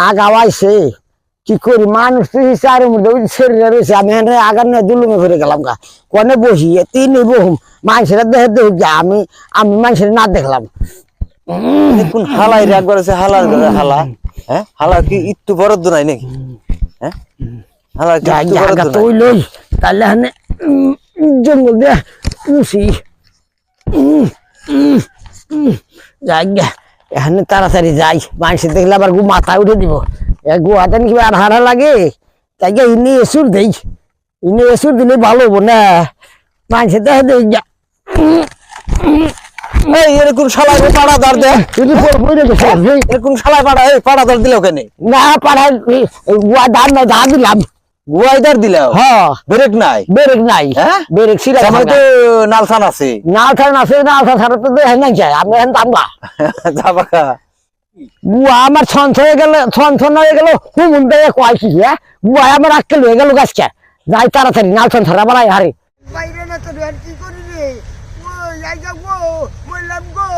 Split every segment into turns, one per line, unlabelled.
না গাওয়াইছে। কি করি মানুষ তো মধ্যে শরীরে রয়েছে। আমি এখানে আগার নিয়ে দুলুমে ঘুরে গেলাম গা। কনে বসি তিন বহুম মানুষেরা দেখে দেখে গা আমি আমি মানুষের না দেখলাম।
কোন হালাই একবার আছে হালার ঘরে হালা। হ্যাঁ? হালা কি একটু বরদ নাই নাকি? হ্যাঁ? হালা
তো লই তাহলে এখানে জঙ্গল দিয়ে উঠি জায়গা এখানে তাড়াতাড়ি যাই। মানুষের দেখলে আবার গু মাথা উঠে দিব। এ গুয়াতে নাকি আর হারা লাগে। তাই ইনি এসুর দেই। ইনি এসুর দিলে ভালো হব না। মানুষের দেখে দেই
এরকম শালাই পাড়া দর দে।
পড়ে
এরকম শালাই পাড়া পাড়া দর দিলে
না গুয়া ধান না দিলাম।
গুয়াইদার দিলাও
হ্যাঁ।
ব্রেক নাই।
বেরেক নাই।
হ্যাঁ?
বেরেক ছিল
সামনে তো নালসান আছে।
নাল ছাড়া আছে নাল ছাড়া তো দেখে না যায়। আমি এখন দামগা
যাবা খা।
বুয়া আমার ছন হয়ে গেল ছন ছন হয়ে গেল হুমুন দিয়ে কয়েছি হ্যাঁ বুয়া আমার আক্কেল হয়ে গেল গাছকে। যাই তাড়াতাড়ি নাল ছন ছাড়া বাড়াই হারে।
বাইরে না তো আর কি করি রে? ও যাই বললাম গো।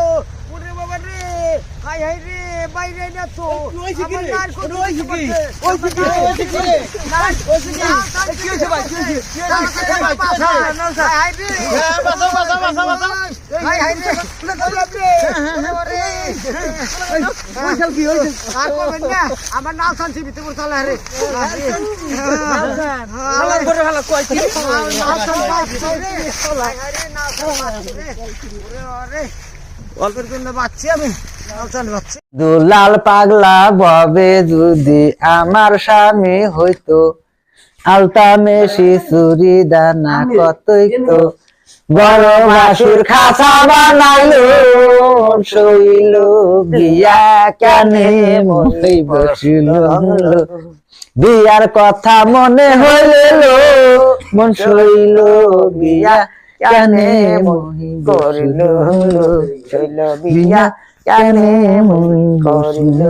ওরে বাবা রে হাই হাই রে। বাইরে না তো কি ভাই কি হাই রে বাসা বাসা বাসা বাসা হাই হাই রে রে ওরে কি আর করবেন না আমার নাম শান্তি ভিতরে পড়তে রে হালা করে হালা কই কি অল্পের জন্য আমি।
দুলাল পাগলা ববে যদি আমার স্বামী হইতো আলতা মেশি চুরি দানা কতই তো। বড় মাসুর খাসা বানাইলো শৈল বিয়া কানে মনে বসিল। বিয়ার কথা মনে হইল মন শৈল বিয়া কানে মহি করিল শৈল বিয়া কানে মহি করিল